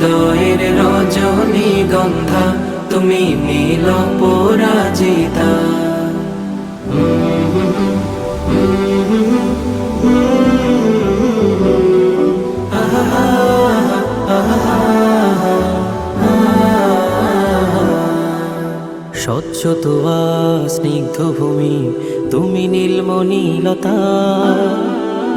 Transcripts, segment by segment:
হৃদয়ের রজনী গন্ধা তুমি নীল পরাজিতা। স্বচ্ছ স্নিগ্ধ ভূমি তুমি নীলমণিলতা।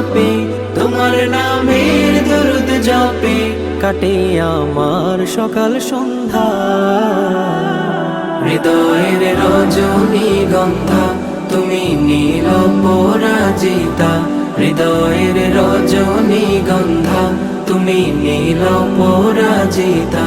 জপে, তোমার নামের দরুদ জপে, কাটে আমার সকাল সন্ধ্যা। হৃদয়ের রজনী গন্ধা, তুমি নীল পরাজিতা। হৃদয়ের রজনী গন্ধা, তুমি নীল পরাজিতা।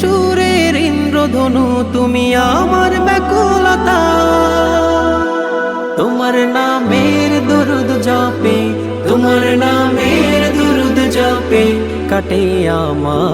সুরের ইন্দ্রধনু, তুমি আমার ব্যাকুলতা। তোমার নামের দরুদ জপে, তোমার নামের দরুদ জপে, কাটে আমার